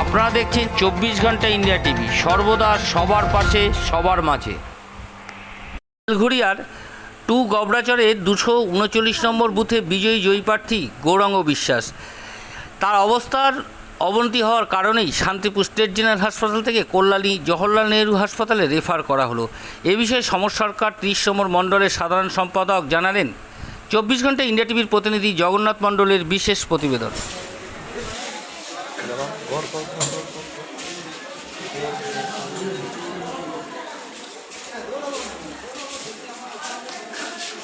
আপনারা দেখছেন চব্বিশ ঘণ্টা ইন্ডিয়া টিভি। সর্বদা সবার পাশে, সবার মাঝে। বেলঘড়িয়ার টু গবরাচরে দুশো উনচল্লিশ নম্বর বুথে বিজয়ী জয়ী প্রার্থী গৌরাঙ্গ বিশ্বাস। তার অবস্থার অবনতি হওয়ার কারণেই শান্তিপুর স্টেট জেনারেল হাসপাতাল থেকে কল্যাণী জওহরলাল নেহরু হাসপাতালে রেফার করা হলো। এ বিষয়ে সমর সরকার ত্রিশ নম্বর মণ্ডলের সাধারণ সম্পাদক জানালেন। চব্বিশ ঘণ্টা ইন্ডিয়া টিভির প্রতিনিধি জগন্নাথ মণ্ডলের বিশেষ প্রতিবেদন। ঘর কর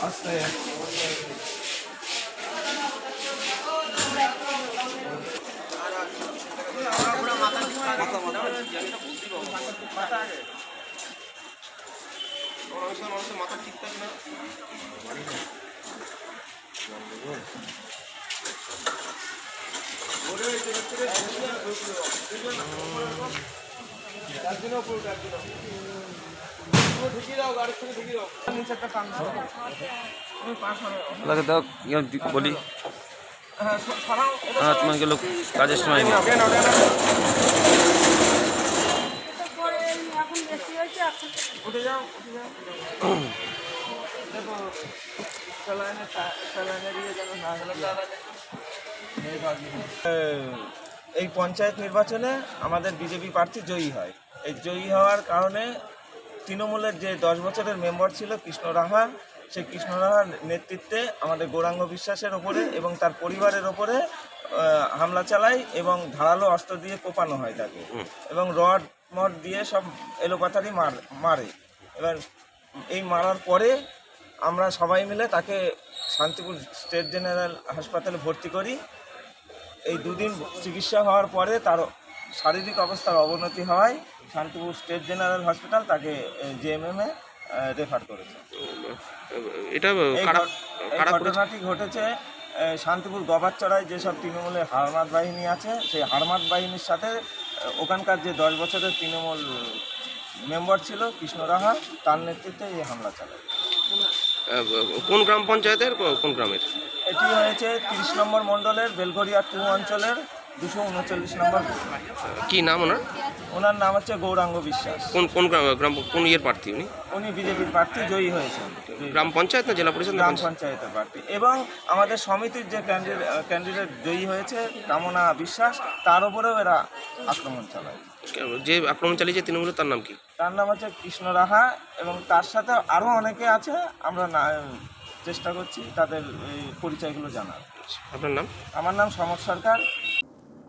আস্তে। মাথা ঠিক থাকে না লাগে দাও ইয়ে বলি হ্যাঁ তোমার গেল কাজের সময় নেই। পরে এখন বেশি হয়েছে এখন এই পঞ্চায়েত নির্বাচনে আমাদের বিজেপি প্রার্থী জয়ী হয়। এই জয়ী হওয়ার কারণে তৃণমূলের যে দশ বছরের মেম্বার ছিল কৃষ্ণ রাহা, সেই কৃষ্ণ রাহার নেতৃত্বে আমাদের গৌরাঙ্গ বিশ্বাসের ওপরে এবং তার পরিবারের ওপরে হামলা চালায় এবং ধারালো অস্ত্র দিয়ে কোপানো হয় তাকে। এবং রড মড দিয়ে সব এলোপাথারি মার, মারে। এবার এই মারার পরে আমরা সবাই মিলে তাকে শান্তিপুর স্টেট জেনারেল হাসপাতালে ভর্তি করি। এই দুদিন চিকিৎসা হওয়ার পরে তার শারীরিক অবস্থার অবনতি হওয়ায় শান্তিপুর স্টেট জেনারেল হসপিটাল তাকে জেএমএমে রেফার করেছে। এটা ঘটনাটি ঘটেছে শান্তিপুর গবারচড়ায় যেসব তৃণমূলের হারমাত বাহিনী আছে সেই হারমাত বাহিনীর সাথে ওখানকার যে দশ বছরের তৃণমূল মেম্বার ছিল কৃষ্ণ রাহা তার নেতৃত্বে এই হামলা চালায়। কোন গ্রাম পঞ্চায়েতের কোন গ্রামের? এটি হয়েছে তিরিশ নম্বর মণ্ডলের বেলঘরিয়া টু অঞ্চলের দুশো উনচল্লিশ নম্বর। কি নাম ওনার? ওনার নাম হচ্ছে গৌরাঙ্গ বিশ্বাস। কোন কোন গ্রাম গ্রাম কোন ইয়ের প্রার্থী উনি? উনি বিজেপির প্রার্থী জয়ী হয়েছেন। গ্রাম পঞ্চায়েত না জেলা পরিষদ গ্রাম পঞ্চায়েত? পঞ্চায়েতের প্রার্থী। এবং আমাদের সমিতির যে ক্যান্ডিডেট ক্যান্ডিডেট জয়ী হয়েছে কামনা বিশ্বাস তার উপরেও এরা আক্রমণ চালায়। যে আক্রমণ চালিয়েছে তৃণমূলের তার নাম কি? তার নাম হচ্ছে কৃষ্ণ রাহা এবং তার সাথে আরও অনেকে আছে আমরা না চেষ্টা করছি তাদের এই পরিচয়গুলো জানার। আপনার নাম? আমার নাম সমর সরকার।